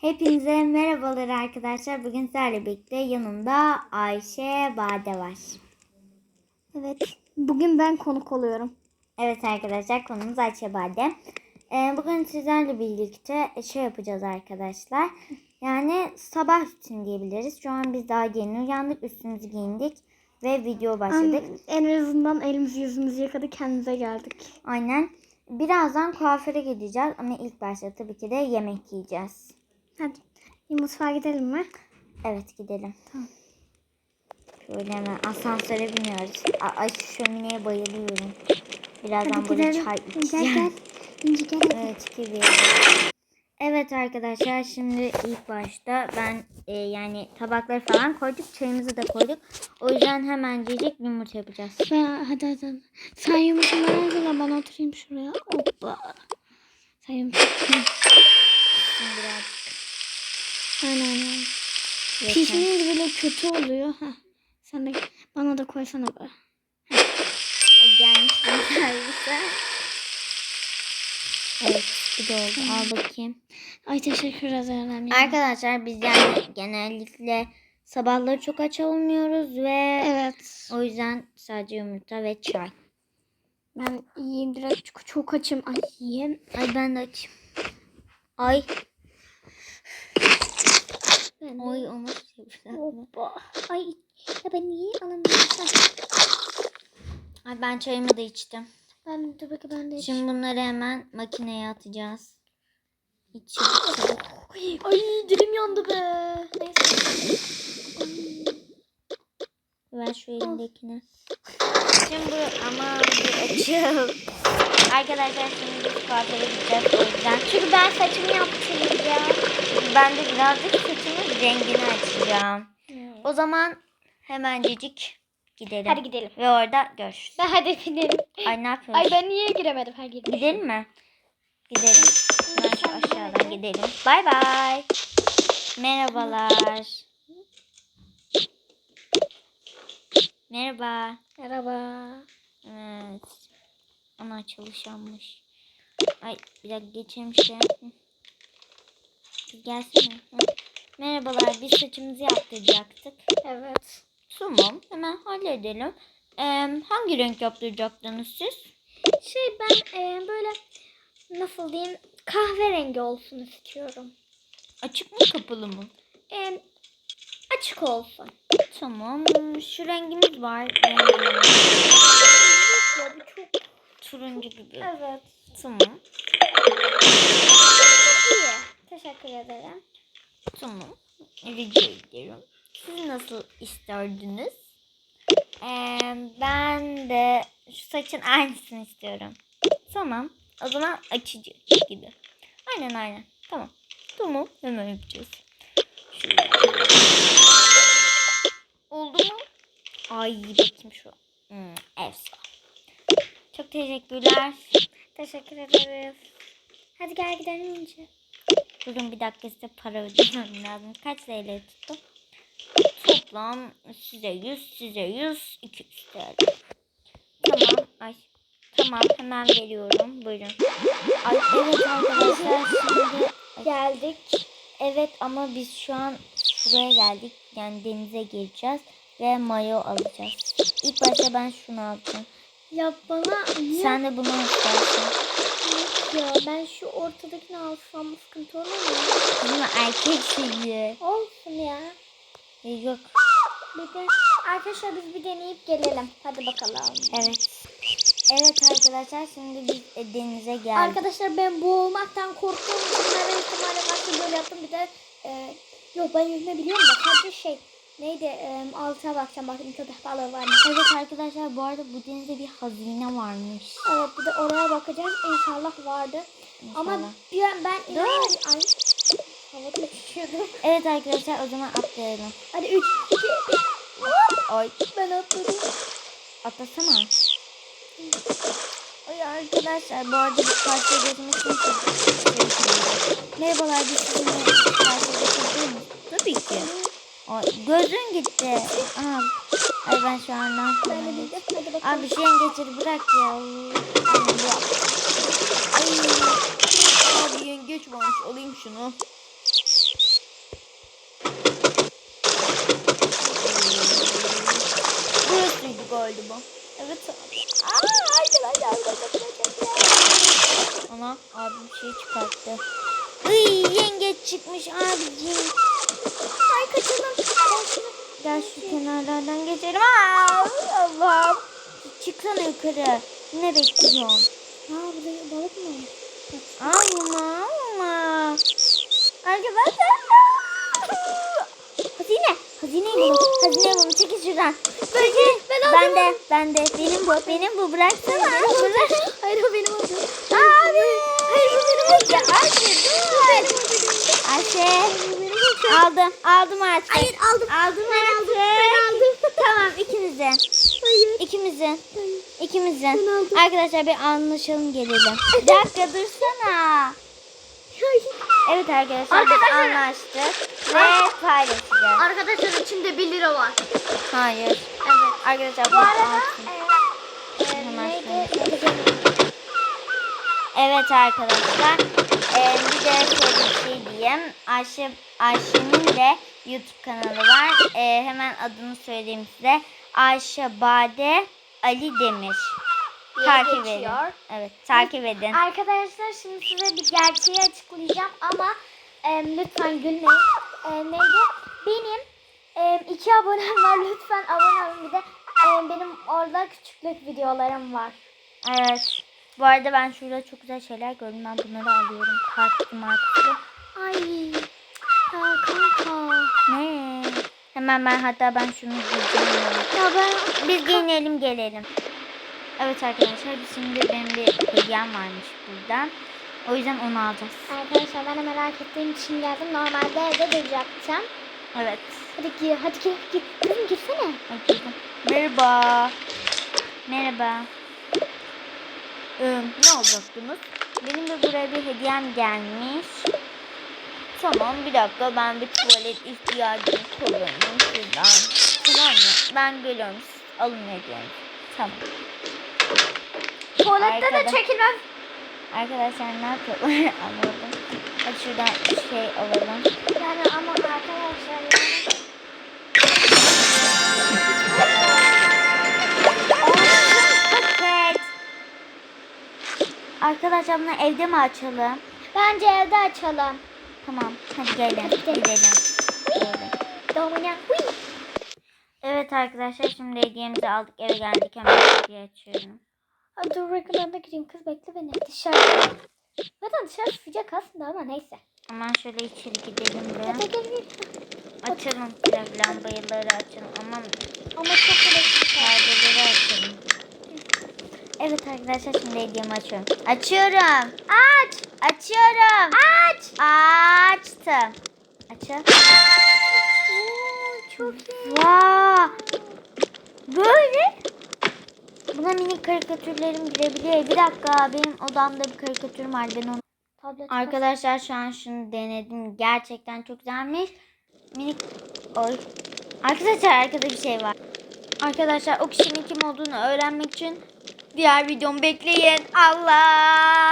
Hepinize merhabalar arkadaşlar. Bugün sizlerle birlikte yanımda Ayşe Bade var. Evet. Bugün ben konuk oluyorum. Evet arkadaşlar konumuz Ayşe Bade. Ee, bugün sizlerle birlikte şey yapacağız arkadaşlar. Yani sabah için diyebiliriz. Şu an biz daha yeni uyandık. Üstümüzü giyindik. Ve video başladık. En azından elimizi yüzümüzü yıkadık kendimize geldik. Aynen. Birazdan kuaföre gideceğiz. Ama ilk başta tabii ki de yemek yiyeceğiz. Hadi. Mutfağa gidelim mi? Evet gidelim. Tamam. Şöyle hemen asansöre biniyoruz. Ay şu şömineye bayılıyorum. Birazdan Hadi böyle gidelim. çay Gel içeceğim. gel. İnci gel. Evet gibi. Evet arkadaşlar şimdi ilk başta ben e, yani tabakları falan koyduk. Çayımızı da koyduk. O yüzden hemen yiyecek yumurta yapacağız. Ben, hadi hadi. Sen yumurtaları hazırla ben oturayım şuraya. Hoppa. Sen yumurtaları. Şimdi birazcık Aynen yeter. Pişmeyince böyle kötü oluyor. Heh. Sen de bana da koysana be. Gelmiş bir servise. Evet bu da oldu. Al bakayım. Ay teşekkür ederim. ya. Arkadaşlar biz yani genellikle sabahları çok aç olmuyoruz ve Evet. o yüzden sadece yumurta ve çay. Ben yiyeyim direkt çünkü çok açım. Ay yiyeyim. Ay ben de açayım. Ay, Ben oy o nasıl yapacak? Hoppa. Ay ya ben niye alamıyorum? Ay ben çayımı da içtim. Ben dur bakayım ben de Şimdi bunları hemen makineye atacağız. İç çabuk çabuk. Ay, ay dilim yandı be. Neyse. Ver şu elindekini. Şimdi ama bir açıl. Arkadaşlar şimdi biz kuaföre gideceğiz o yüzden. Çünkü ben saçımı yaptıracağım. Ben de birazcık saçımın rengini açacağım. O zaman hemencecik gidelim. Hadi gidelim. Ve orada görüşürüz. Ben hadi gidelim. Ay ne yapıyorsun? Ay ben niye giremedim? Ha girdim. Gidelim mi? Gidelim. Ben şu aşağıdan gidelim. Bay bay. Merhabalar. Merhaba. Merhaba. Evet. Ana çalışanmış. Ay bir dakika. Hı. Kız gelsene. Hı. Merhabalar biz saçımızı yaptıracaktık. Evet. Tamam hemen halledelim. Ee, hangi renk yaptıracaktınız siz? Şey ben e, böyle nasıl diyeyim kahverengi olsun istiyorum. Açık mı kapalı mı? E, açık olsun. Tamam şu rengimiz var. Ee, Ya bu çok turuncu gibi. evet. Tamam. İyi. Teşekkür ederim. Tamam. Rica ederim. Siz nasıl isterdiniz? Ee, ben de şu saçın aynısını istiyorum. Tamam. O zaman açıcı gibi. Aynen aynen. Tamam. Tamam. Hemen yapacağız. Şöyle. Oldu mu? Ay bakayım şu. Hmm, efsane. Çok teşekkürler. Teşekkür ederiz. Hadi gel gidelim önce. Durun bir dakika size para ödemem lazım. Kaç TL tuttu? Toplam size 100, size 100, 200 TL. Tamam. Ay. Tamam hemen veriyorum. Buyurun. Ay evet arkadaşlar şimdi Geldik. evet ama biz şu an şuraya geldik. Yani denize gireceğiz ve mayo alacağız. İlk başta ben şunu alacağım. Ya bana Sen de bunu istersin. Yok ya ben şu ortadakini alsam sıkıntı olur mu? Bunu erkek şeyi. Olsun ya. E, Yok. Bir de arkadaşlar biz bir deneyip gelelim. Hadi bakalım. Evet. Evet arkadaşlar şimdi biz e, denize geldik. Arkadaşlar ben boğulmaktan korktuğum için ben ihtimalle karşı böyle yaptım. Bir de e, yok ben yüzme biliyorum da sadece şey neydi e, altına bakacağım bakayım köpek balığı var mı? Evet arkadaşlar bu arada bu denizde bir hazine varmış. Evet bir de oraya bakacağız. İnşallah vardı. Ama İnşallah. bir an ben inan ay havada. Evet arkadaşlar o zaman atlayalım. Hadi 3 2 Ay ben atladım. atlasana. Ay arkadaşlar bu arada bir çok teşekkür Merhabalar biz sizinle geçebilir miyiz? Tabii ki. Ay, gözün gitti. Aha. Ay ben şu an ne yaptım? Abi şey geçir bırak ya. Ay. Abi yengeç varmış. Alayım şunu. Burasıydı galiba. Evet abi. Aa arkadaşlar arkadaşlar. Ana abi bir şey çıkarttı. Iy yengeç çıkmış abiciğim. Gel şu kenarlardan geçelim. Aa, Allah'ım. Çıksana yukarı. Ne bekliyorsun? Aa burada balık mı? Alma alma. Arkadaşlar. Hazine. Hazineyi bulun. Hazineyi bulun. Çekil şuradan. Çekil. ben Ben de. Ben de. Benim bu. Benim bu. Bıraksana. Bırak. Hayır o benim oldu. Abi. Hayır bu benim olacak. Ayşe dur. Ayşe. Oldu. Aldım. Aldım Ayşe. Hayır aldım. Aldım Ben aldım. Ayşe. Ben aldım. Tamam ikimizin. Hayır. İkimizin. Hayır. İkimizin. Ben aldım. Arkadaşlar bir anlaşalım gelelim. Bir dakika dursana. Evet arkadaşlar, biz Arkadaşlar- anlaştık ve paylaşacağız. Arkadaşlar içinde 1 lira var. Hayır. Evet. Arkadaşlar Bu arada e? Evet arkadaşlar. Ee, bir de şöyle bir şey diyeyim. Ayşe, Ayşe'nin de YouTube kanalı var. Ee, hemen adını söyleyeyim size. Ayşe Bade Ali Demir. Takip edin. geçiyor. Evet takip edin. Arkadaşlar şimdi size bir gerçeği açıklayacağım ama e, lütfen gülmeyin. E, neydi? Benim e, iki abonem var. Lütfen abone olun. Bir de e, benim orada küçüklük videolarım var. Evet. Bu arada ben şurada çok güzel şeyler gördüm. Ben bunları alıyorum. Kartlı martlı. Ay. Ya kanka. Ne? Hemen ben hatta ben şunu giyeceğim. ya. Ben Biz giyinelim gelelim. Evet arkadaşlar şimdi benim bir hediyem varmış buradan. O yüzden onu alacağız. Arkadaşlar ben de merak ettiğim için geldim. Normalde evde duracaktım. Evet. Hadi gir, hadi gir, gir. Kızım girsene. Hadi. Merhaba. Merhaba. Ee, ne alacaktınız? Benim de buraya bir hediyem gelmiş. Tamam bir dakika ben bir tuvalet ihtiyacım kullanayım şuradan. Tamam mı? Ben geliyorum. Siz alın hediyenizi. Tamam. Tuvalette Arkada. de çekilmez. Arkadaşlar ne yapıyorlar anladım. Hadi şuradan şey alalım. Yani ama arkadaşlar yani. Arkadaşlar bunu evde mi açalım? Bence evde açalım. Tamam hadi gelin Hadi gidelim. gidelim. Domina. Evet arkadaşlar şimdi hediyemizi aldık eve geldik hemen kapıyı açıyorum. Ay, dur reklamda gireyim kız bekle beni dışarı. Zaten dışarı sıcak aslında ama neyse. Hemen şöyle içeri gidelim Hadi de. gel gel. Açalım biraz lambaları açalım. Aman Ama çok elektrik var. perdeleri açalım. Evet arkadaşlar şimdi hediyemi açıyorum. Açıyorum. Aç. Açıyorum. Aç. Açtım. Açın. Oo, çok iyi. Vaa. Böyle. Buna minik karikatürlerim girebiliyor. Bir dakika benim odamda bir karikatürüm var. Ben onu... Tablet Arkadaşlar şu an şunu denedim. Gerçekten çok güzelmiş. Minik... Oy. Arkadaşlar arkada bir şey var. Arkadaşlar o kişinin kim olduğunu öğrenmek için diğer videomu bekleyin. Allah.